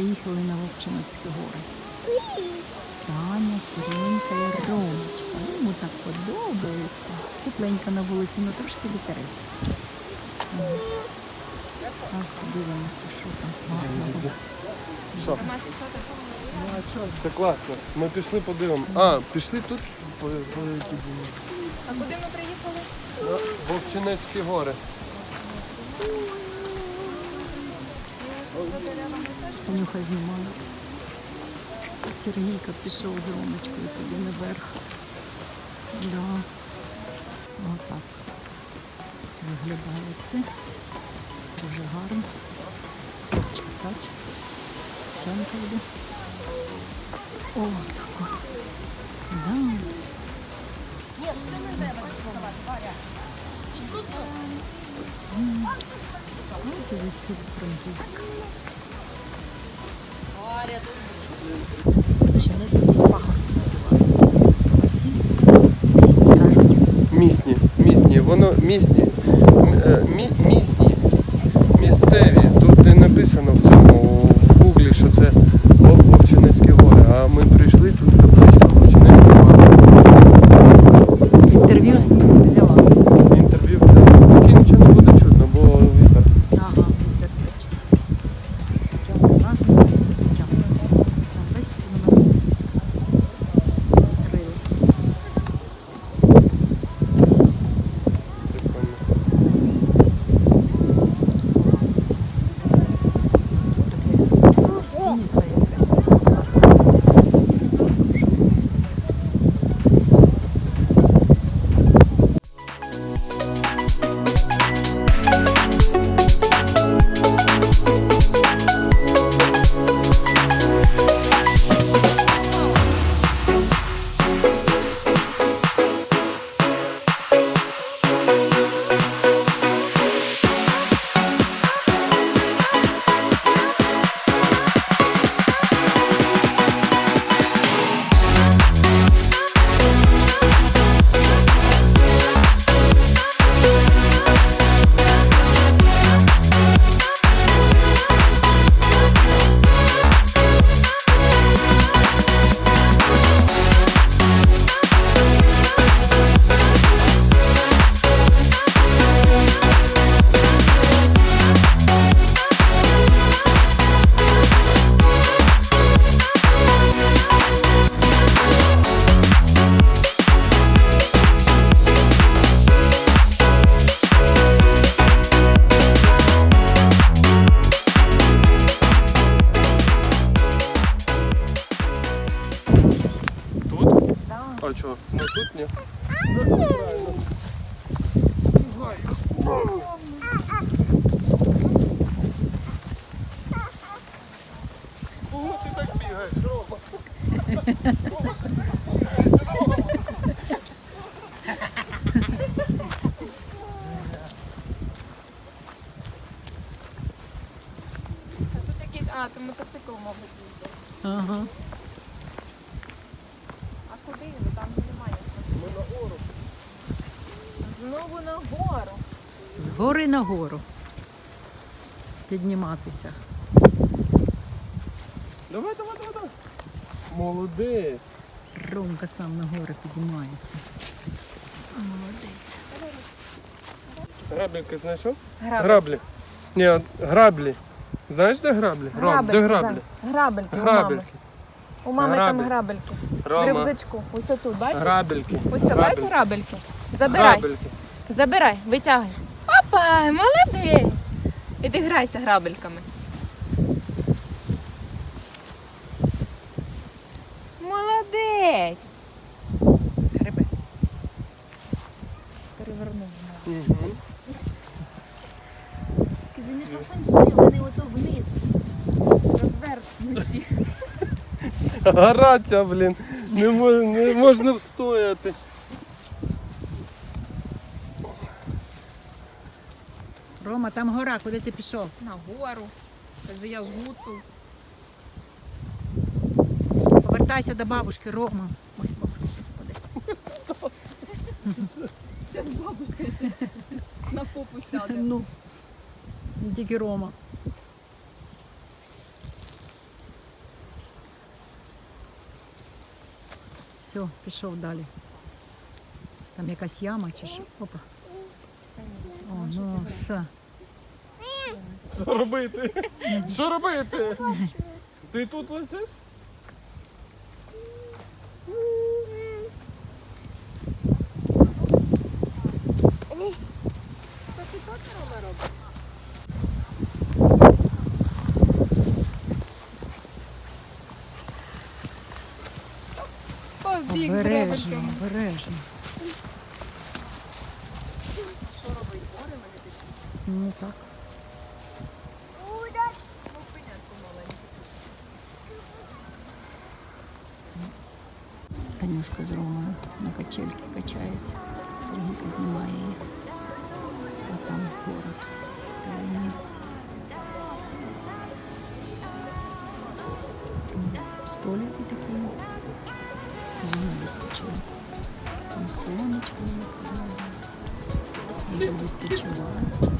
приїхали на Вовчиноцькі гори. Таня, Сіренька і Ромочка. Йому так подобається. Тепленько на вулиці, ну трошки вітерець. Зараз подивимося, що там. Що? Ну, а? Це класно. Ми пішли подивимо. А, пішли тут по, по. А куди ми приїхали? На Вовчинецькі гори. Танюха знімала. Сергійка пішов з Ромочкою туди наверх. Да. Отак. Виглядає це. Дуже гарно. Хлопчик скаче. Жанка йде. О, тако. Да. М. Ось ось тут франківська. Місні, місні, воно місні. Мі, е, мі- А що? Ну тут ні. Ого, ти так бігаєш, Рома. А тут якийсь. А, це мотоцикл, мабуть, їздить. Ага. Куди ви? Там немає. Ми на гору. Знову на гору. З гори на гору. Підніматися. Давай, давай, давай, давай. Молодець. Ромка сам на гори піднімається. Молодець. Грабліки знайшов? Грабель. Граблі. Ні, граблі. Знаєш, де граблі? Ром, де граблі? да. Грабельки. у мами. Грабельки. У мами там Грабель. грабельки. В рюкзачку. Ось отут, бачиш? Грабельки. Ось о, бачиш грабельки? Забирай. Грабельки. Забирай, витягай. Папа, молодець. Іди грайся грабельками. Молодець. Гриби. Перевернув. Угу. Кажи, не пофаншуй, вони ото вниз. Розвернуті. Гора ця, блін. Не, мож, не можна встояти. Рома, там гора, куди ти пішов? На гору. Каже, я гуцул. Повертайся до бабушки, Рома. Ой, бабушка щас впаде. Зараз бабушка ще на попу сяде. Ну, тільки Рома. Все, пішов далі. Там якась яма чи що. Опа. О, ну все. Що робити? Що робити? Ти тут лежиш? Побіг Ну так. Ну, пенятку маленьку. Танюшка з Ромою на качельки качається. Сергійка знімає її. А там город. Вдалині. М, Столики такі. Зона відпочинку. Там сонечко закривається. Люди відпочивають.